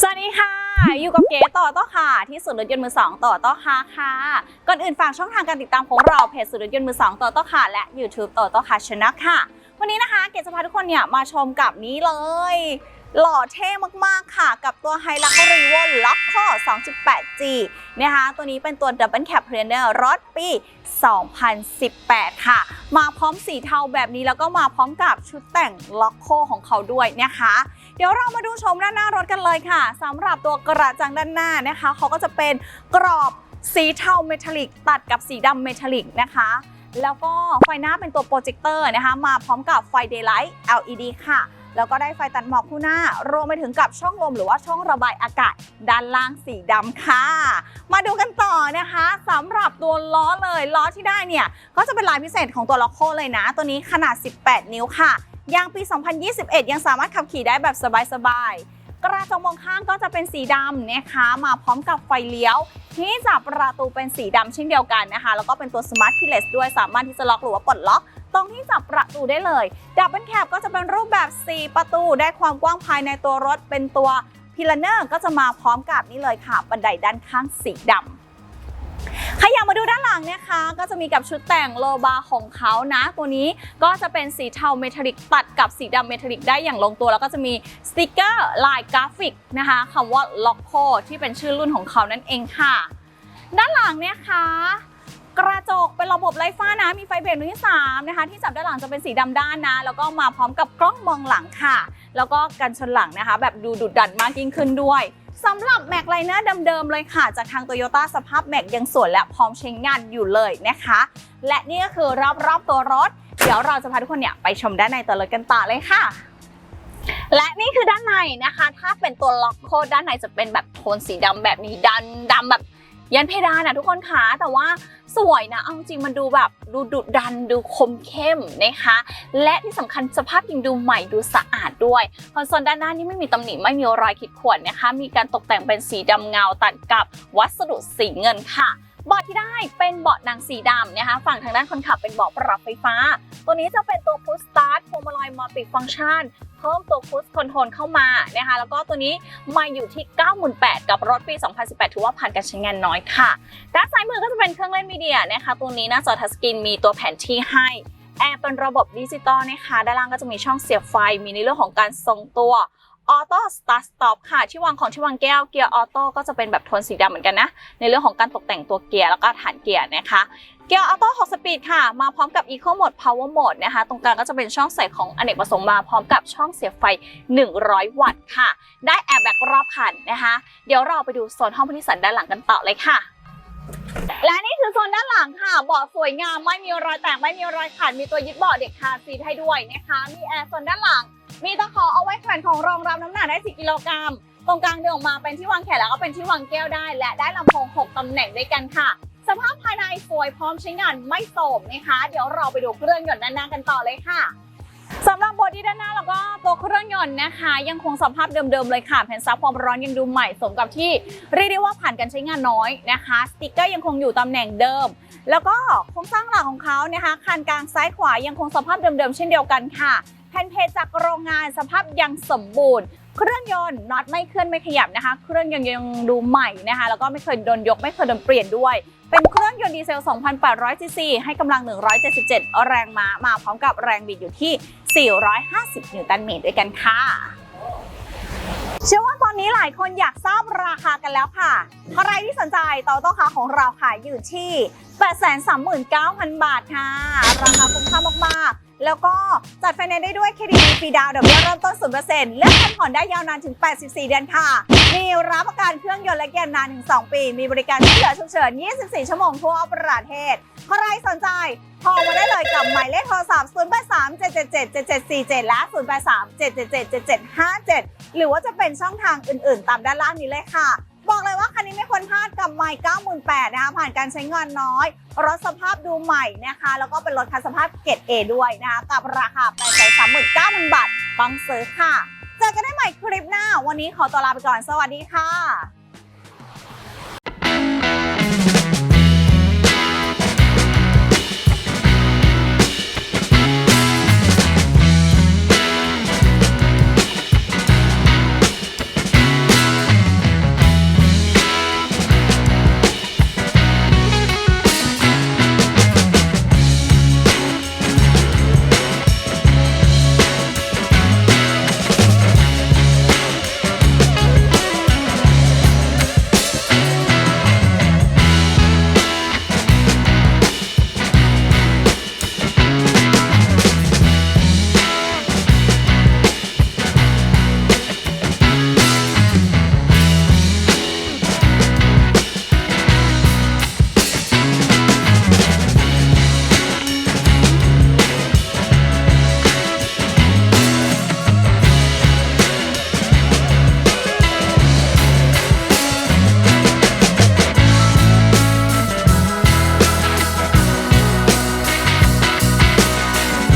สวัสดีค่ะ อยู่กับเก๋ต่อต่อค่ะ ที่สุดรถยนต์มือสองต่อต่อค่ะค่ะ ก่อนอื่นฝากช่องทางการติดตามของเราเพจสุดรถยนต์มือสองต่อต่อค่ะ และ YouTube ต่อต่อค่ะชนะค่ะ วันนี้นะคะเก๋จะพาทุกคนเนี่ยมาชมกับนี้เลย หล่อเท่มากๆค่ะ กับตัว h i l u x r e v o l o c k o 2.8G นะคะตัวนี้เป็นตัว Double Cab Planner รถปี 2018 ค่ะ มาพร้อมสีเทาแบบนี้แล้วก็มาพร้อมกับชุดแต่งล็อกโคของเขาด้วยนะคะ เดี๋ยวเรามาดูชมด้านหน้ารถกันเลยค่ะสำหรับตัวกระจังด้านหน้านะคะเขาก็จะเป็นกรอบสีเทาเมทัลลิกตัดกับสีดำเมทัลลิกนะคะแล้วก็ไฟหน้าเป็นตัวโปรเจคเตอร์นะคะ มาพร้อมกับไฟ Daylight LED ค่ะ แล้วก็ได้ไฟตัดหมอกคู่หน้ารวมไปถึงกับช่องลมหรือว่าช่องระบายอากาศด้านล่างสีดำค่ะ มาดูกันต่อนะคะสำหรับตัวล้อเลยล้อที่ได้เนี่ยก็จะเป็นลายพิเศษของตัวล็อกโคเลยนะ ตัวนี้ขนาด 18 นิ้วค่ะยางปี 2021 ยังสามารถขับขี่ได้แบบสบายๆ กระจกมองข้างก็จะเป็นสีดำนะคะ มาพร้อมกับไฟเลี้ยว ที่จับประตูเป็นสีดำเช่นเดียวกันนะคะ แล้วก็เป็นตัวสมาร์ททิลเลสด้วยสามารถที่จะล็อกหรือว่าปลดล็อกตรงที่จับประตูได้เลยดับเบิลแคบก็จะเป็นรูปแบบ 4 ประตูได้ความกว้างภายในตัวรถเป็นตัวพิลเนอร์ก็จะมาพร้อมกับนี่เลยค่ะบันไดด้านข้างสีดำ ขยับมาดูด้านหลังนะคะ ก็จะมีกับชุดแต่งโลบาของเขานะ ตัวนี้ก็จะเป็นสีเทาเมทัลลิกตัดกับสีดำเมทัลลิกได้อย่างลงตัว แล้วก็จะมีสติกเกอร์ลายกราฟิกนะคะคำว่า l o c k o ที่เป็นชื่อรุ่นของเขานั่นเองค่ะ ด้านหลังเนี่ยค่ะกระจกเป็นระบบไร้ฝ้านะ มีไฟเบรกรุ่นที่3นะคะ ที่จับด้านหลังจะเป็นสีดำด้านนะ แล้วก็มาพร้อมกับกล้องมองหลังค่ะ แล้วก็กันชนหลังนะคะ แบบดูดุดันมากยิ่งขึ้นด้วย สำหรับแม็กไลเนอร์เดิมๆเลยค่ะ จากทางโตโยต้าสภาพแม็กยังสวยและพร้อมใช้งานอยู่เลยนะคะ และนี่ก็คือรอบๆตัวรถ เดี๋ยวเราจะพาทุกคนเนี่ยไปชมด้านในตัวรถกันต่อเลยค่ะและนี่คือด้านในนะคะ ถ้าเป็นตัวล็อกโคดด้านในจะเป็นแบบโทนสีดำแบบนี้ดันดำแบบ ยันเพดานอะทุกคนคะแต่ว่าสวยนะเอาจริงมันดูแบบดูดุดันดูคมเข้มนะคะ และที่สำคัญสภาพยิงดูใหม่ดูสะอาดด้วยคอนโซลด้านหน้านี่ไม่มีตำหนิไม่มีรอยขีดข่วนนะคะ มีการตกแต่งเป็นสีดำเงาตัดกับวัสดุสีเงินค่ะ เบาะที่ได้เป็นเบาะหนังสีดำนะคะ ฝั่งทางด้านคนขับเป็นเบาะปรับไฟฟ้า ตัวนี้จะเป็นตัว Push Start พวงมาลัยมัลติฟัง c t ชันเพิ่มตัว Push Control เข้ามานะคะ แล้วก็ตัวนี้มาอยู่ที่ 98,000กับรถปี 2018 ถือว่าผ่านการใช้งานน้อยค่ะ ด้านซ้ายมือก็จะเป็นเครื่องเล่นมีเดียนะคะ ตัวนี้หน้าจอทัชสกรีนมีตัวแผนที่ให้แอร์เป็นระบบดิจิตอลนะคะ ด้านล่างก็จะมีช่องเสียบไฟ มีในเรื่องของการทรงตัว ออโต้สตาร์ทสต็อปค่ะ ที่วางของที่วางแก้วเกียร์ออโต้ก็จะเป็นแบบโทนสีดำเหมือนกันนะ ในเรื่องของการตกแต่งตัวเกียร์แล้วก็ฐานเกียร์นะคะเกียร์ออโต้6สปีดค่ะ มาพร้อมกับ Eco Mode Power Mode นะคะ ตรงกลางก็จะเป็นช่องใส่ของอเนกประสงค์มาพร้อมกับช่องเสียบไฟ 100 วัตต์ค่ะ ได้แอร์แบ็กรอบคันนะคะ เดี๋ยวเราไปดูโซนห้องผู้โดยสารด้านหลังกันต่อเลยค่ะ และนี่คือโซนด้านหลังค่ะเบาะสวยงามไม่มีรอยแตกไม่มีรอยขาดมีตัวยึดเบาะเด็กคาซีทให้ด้วยนะคะ มีแอร์โซนด้านหลัง มีตะขอเอาไว้แขวนของรองรับน้ำหนักได้4กิโลกรัมตรงกลางเดินออกมาเป็นที่วางแขนแล้วก็เป็นที่วางแก้วได้ และได้ลำโพง 6ตำแหน่งด้วยกันค่ะ สภาพภายในสวยพร้อมใช้งานไม่โสมนะคะ เดี๋ยวเราไปดูเครื่องยนต์ด้านหน้ากันต่อเลยค่ะำหรับบอดี้ด้านหน้าแล้วก็ตัวเครื่องยนต์นะคะ ยังคงสภาพเดิมๆเลยค่ะแผ่นซับความร้อนยังดูใหม่สมกับที่เรียกได้ว่าผ่านการใช้งานน้อยนะคะสติกเกอร์ยังคงอยู่ตำแหน่งเดิม แล้วก็โครงสร้างหลักของเขานะคะคันกลางซ้ายขวายังคงสภาพเดิมๆเช่นเดียวกันค่ะแผ่นเพจจากโรงงานสภาพยังสมบูรณ์ เครื่องยนต์น็อตไม่เคลื่อนไม่ขยับนะคะ เครื่องยนต์ยังดูใหม่นะคะ แล้วก็ไม่เคยโดนยกไม่เคยโดนเปลี่ยนด้วย เป็นเครื่องยนต์ดีเซล 2,800 ซีซี ให้กำลัง 177 แรงม้า มาพร้อมกับแรงบิดอยู่ที่ 450 นิวตันเมตรด้วยกันค่ะ เชื่อว่าตอนนี้หลายคนอยากทราบราคากันแล้วค่ะ ใครที่สนใจต่อโต้คาของเราขายอยู่ที่ 839,000 บาทค่ะ ราคาคุ้มค่ามากๆ แล้วก็จัดไฟแนนซ์ได้ด้วยเครดิตฟรีดาวดอกเบี้ยเริ่มต้น 0%เลือกการผ่อนได้ยาวนานถึง 84 เดือนค่ะ มีรับประกันเครื่องยนต์และเกียร์นานถึง 2 ปี มีบริการช่วยเหลือฉุกเฉิน 24 ชั่วโมงทั่วประเทศ ใครสนใจโทรมาได้เลยกับหมายเลขโทรศัพท์ 083 777 7747 และ 083 777 7757 หรือว่าจะเป็นช่องทางอื่น ๆ ตามด้านล่างนี้เลยค่ะ บอกเลยว่าคันนี้ไม่ควรพลาดกับใหม่ 98,000นะคะผ่านการใช้งานน้อย รถสภาพดูใหม่นะคะ แล้วก็เป็นรถคันสภาพเกรด A ด้วยนะคะ กับราคา839,000 บาท ต้องซื้อค่ะ เจอกันได้ใหม่คลิปหน้า วันนี้ขอตัวลาไปก่อน สวัสดีค่ะ